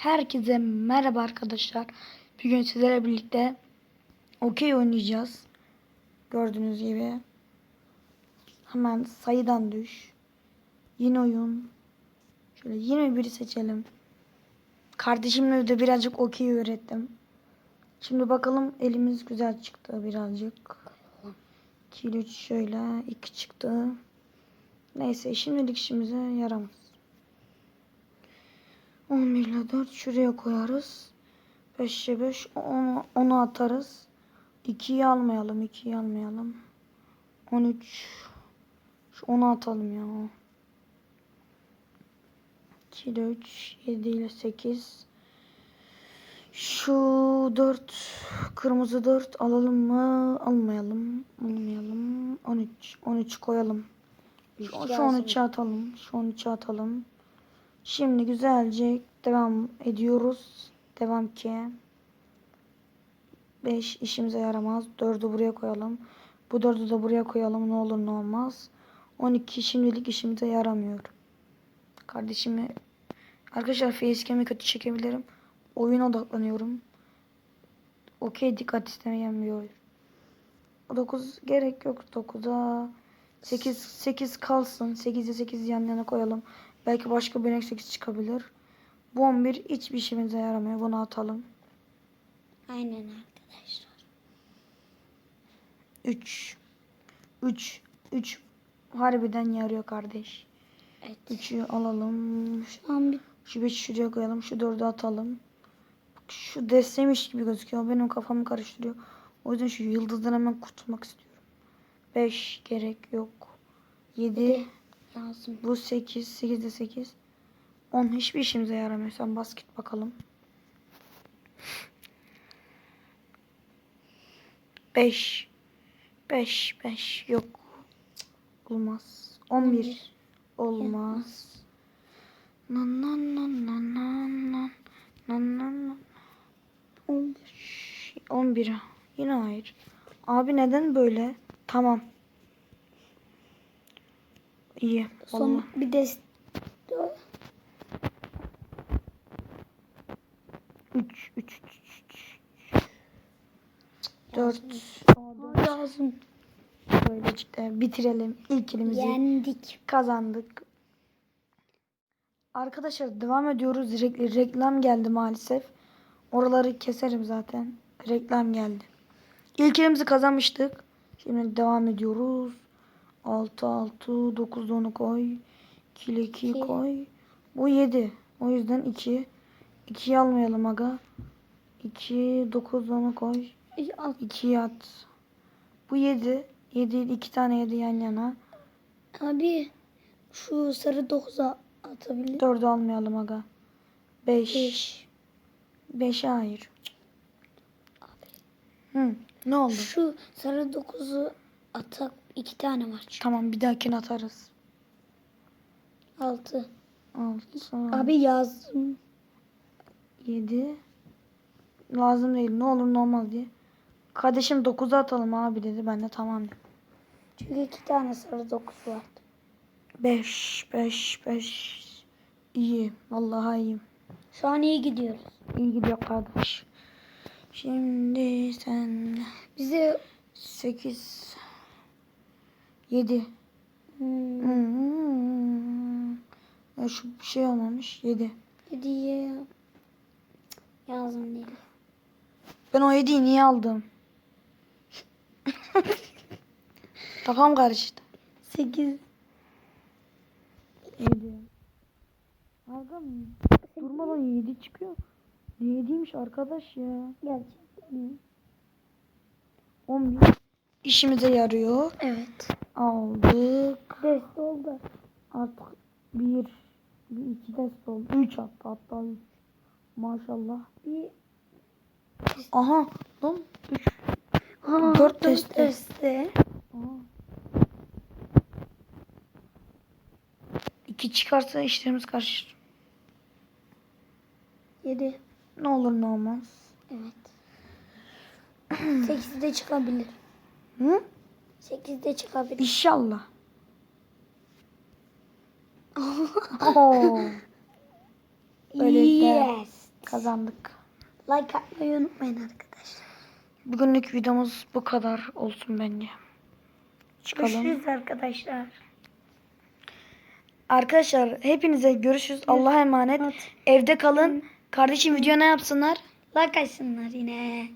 Herkese merhaba arkadaşlar. Bugün sizlerle birlikte okey oynayacağız. Gördüğünüz gibi. Hemen sayıdan düş. Yeni oyun. Şöyle 21'i seçelim. Kardeşimle de birazcık okey öğrettim. Şimdi bakalım elimiz güzel çıktı birazcık. 2 3 şöyle 2 çıktı. Neyse şimdilik işimize yaramaz. 11 ile 4 şuraya koyarız. 5'e 5 onu, onu atarız. 2'yi almayalım. 2'yi almayalım. 13 şu 10'u atalım ya. 2 ile 3 7 ile 8 şu 4 kırmızı 4 alalım mı? Almayalım. Almayalım. 13 13 koyalım. Şu, şu 13'ü atalım. Şu 13'ü atalım. Şimdi güzelce devam ediyoruz. Devam ki. 5 işimize yaramaz. 4'ü buraya koyalım. Bu 4'ü de buraya koyalım. Ne olur ne olmaz. 12 şimdilik işimize yaramıyor. Kardeşimi arkadaşlar facecam'i kötü çekebilirim. Oyuna odaklanıyorum. Okey dikkat oyun. 9 gerek yok 9'a. 8 8 kalsın. 8'e 8 yan yana koyalım. Belki başka bir renk 8 çıkabilir. Bu 11 hiçbir işimize yaramıyor. Bunu atalım. Aynen arkadaşlar. 3 3 3 harbiden yarıyor kardeş. Evet. 3'ü alalım. Şu an bir Şu 5'i şuraya koyalım. Şu 4'ü atalım. Bak Şu destemiş gibi gözüküyor. Benim kafamı karıştırıyor. O yüzden şu yıldızdan hemen kurtulmak istiyorum. 5 gerek yok. 7 lazım. Bu 8. 8 de 8. 10 hiçbir işimize yaramıyor. Sen basket bakalım. 5. 5. 5. Yok. Olmaz. 11. Olmaz. Nan nan nan nan nan nan. Nan nan nan. 11. 11. Yine hayır. Abi neden böyle? Tamam. İyi. Son Vallahi. bir de 3 3 4 lazım. Böylelikle bitirelim. İlk elimizi Yendik. kazandık. Arkadaşlar devam ediyoruz. Re- reklam geldi maalesef. Oraları keserim zaten. Reklam geldi. İlk elimizi kazanmıştık. Şimdi devam ediyoruz. 6 6 9 10'u koy. 2 ile 2'yi İki. koy. Bu 7. O yüzden 2. 2'yi almayalım aga. 2 9 10'u koy. Ay, al. 2'yi at. Bu 7. 7 2 tane 7 yan yana. Abi şu sarı 9'a atabilir. 4'ü almayalım aga. 5. 5. 5'e hayır. Hı, ne oldu? Şu sarı 9'u atak iki tane var çünkü. Tamam bir dahakine atarız. 6. 6, Abi yazdım. 7. Lazım değil. Ne olur ne olmaz diye. Kardeşim 9'a atalım abi dedi. Ben de tamam dedim. Çünkü iki tane sarı 9 var. 5, 5, 5. İyi. Vallahi iyiyim. Şu an iyi gidiyoruz. İyi gidiyor kardeş. Şimdi sen Bize 8 7 hmm, Hmm. Ya şu bir şey olmamış. 7. hediye yazdım değil. Ben o 7'yi niye aldım? Kafam karıştı. 8. 7. Arkam durmadan 7 çıkıyor. Ne 7'ymiş arkadaş ya. Gerçekten. 11. İşimize yarıyor. Evet. Aldık. Dest oldu. Artık 1 bir iki test oldu. 3 hatta hatta 3. Maşallah. Bir Aha lan 3. Aa, Dört testi. Aha. 2 çıkarsa işlerimiz karışır. 7. Ne olur ne olmaz. Evet. 8'de çıkabilir. Hı? 8'de çıkabilir. İnşallah. Oo. Böylelikle Yes. Kazandık. Like atmayı unutmayın arkadaşlar. Bugünlük videomuz bu kadar olsun bence. Çıkalım. Görüşürüz arkadaşlar. Arkadaşlar hepinize görüşürüz. Allah'a emanet. Evet. Evde kalın. Kardeşim video ne yapsınlar? Like açsınlar yine.